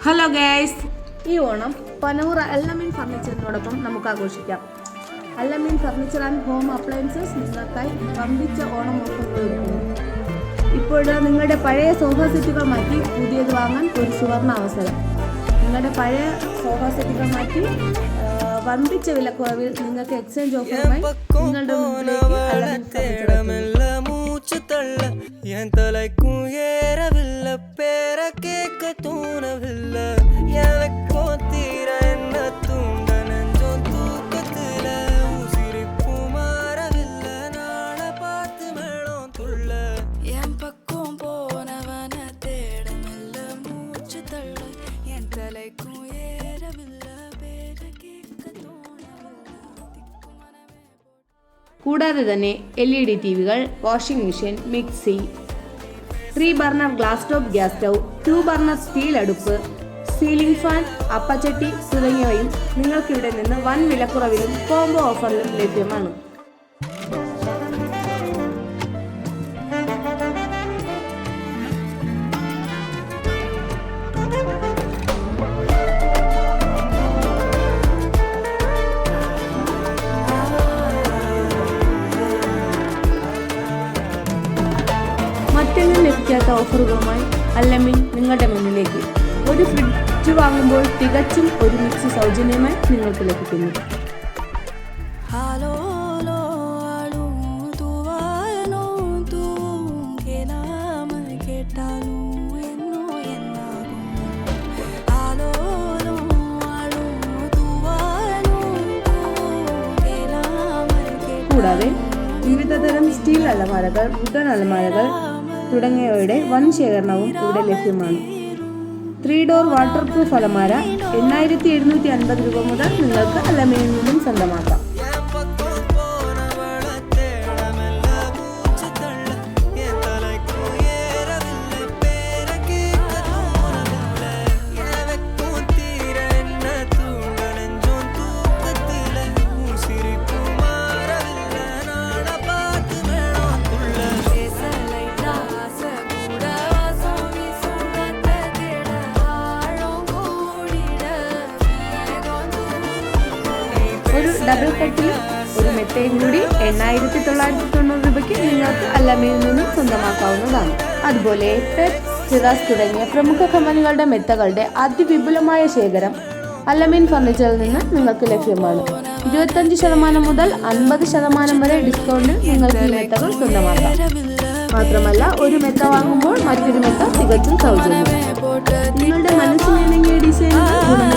Hello guys ഈ ഓണം പനൂർ അല്ലമീൻ ഫർണിച്ചറിനോടൊപ്പം നമുക്ക് ആഘോഷിക്കാം. Allameen furniture and home appliances നിങ്ങൾക്കായി വമ്പിച്ച ഓണം ഓഫറുകൾ ഇപ്പോൾ നിങ്ങളുടെ പഴയ സോഫ സെറ്റുകൾ മാറ്റി പുതിയത് വാങ്ങാൻ ഒരു സുവർണ അവസരം. നിങ്ങളുടെ പഴയ സോഫ സെറ്റുകൾ മാറ്റി വമ്പിച്ച വിലക്കുറവിൽ നിങ്ങൾക്ക് എക്സ്ചേഞ്ച് ഓഫറുമായി നിങ്ങളുടെ മുമ്പിലേക്ക് അല്ലമീൻ ഫർണിച്ചർ தோணவில்லை எனக்கும் தீர என்ன தூண்ட நெஞ்சம் தூக்கத்துல உசிரிப்பு மாறவில்லை நாளை பார்த்து மேளம் துள்ள என் பக்கம் போனவன தேடமில்ல மூச்சு தள்ள என் தலைக்கும் ஏறவில்லை பேர கேட்க தோணவில்லை திக்கு மனமே കൂടാതെ തന്നെ എൽ ഇ ഡി ടി വികൾ washing machine mixie three burner glass top gas stove two burner steel അടുപ്പ് സീലിംഗ് ഫാൻ അപ്പച്ചട്ടി തുടങ്ങിയവയും നിങ്ങൾക്കിവിടെ നിന്ന് വൻ വിലക്കുറവിലും കോംബോ ഓഫറിലും ലഭ്യമാണ്. ലഭിക്കാത്ത ഓഫറുകളുമായി അല്ലമിൻ നിങ്ങളുടെ മുന്നിലേക്ക്. ഒരു ഫ്രിഡ്ജ് വാങ്ങുമ്പോൾ തികച്ചും ഒരു മിക്സ് സൗജന്യമായി നിങ്ങൾക്ക് ലഭിക്കുന്നു. ഹലോ കൂടാതെ വിവിധതരം സ്റ്റീൽ അലമാരകൾ വുഡൻ അലമാരകൾ തുടങ്ങിയവയുടെ വൻ ശേഖരണവും ഇവിടെ ലഭ്യമാണ്. ത്രീ ഡോർ വാട്ടർ പ്രൂഫ് അലമാര എണ്ണായിരത്തി എഴുന്നൂറ്റി അൻപത് രൂപ മുതൽ നിങ്ങൾക്ക് അലമയിൽ നിന്നും സ്വന്തമാക്കാം. ഒരു ഡബിൾ കട്ടിൽ ഒരു മെത്തയും കൂടി എണ്ണായിരത്തി തൊള്ളായിരത്തി തൊണ്ണൂറ് രൂപയ്ക്ക് നിങ്ങൾക്ക് അല്ലമയിൽ നിന്നും സ്വന്തമാക്കാവുന്നതാണ്. അതുപോലെ ചിറാസ് തുടങ്ങിയ പ്രമുഖ കമ്പനികളുടെ മെത്തകളുടെ അതിവിപുലമായ ശേഖരം അല്ലമീൻ ഫർണിച്ചറിൽ നിന്ന് നിങ്ങൾക്ക് ലഭ്യമാണ്. ഇരുപത്തഞ്ച് ശതമാനം മുതൽ അൻപത് ശതമാനം വരെ ഡിസ്കൗണ്ടിൽ നിങ്ങൾക്ക് ഈ മെത്തകൾ സ്വന്തമാക്കാം. മാത്രമല്ല ഒരു മെത്ത വാങ്ങുമ്പോൾ മറ്റൊരു മെത്ത തികച്ചും സൗജന്യം നിങ്ങളുടെ മനസ്സിലിണങ്ങിയ ഡിസൈനുകൾ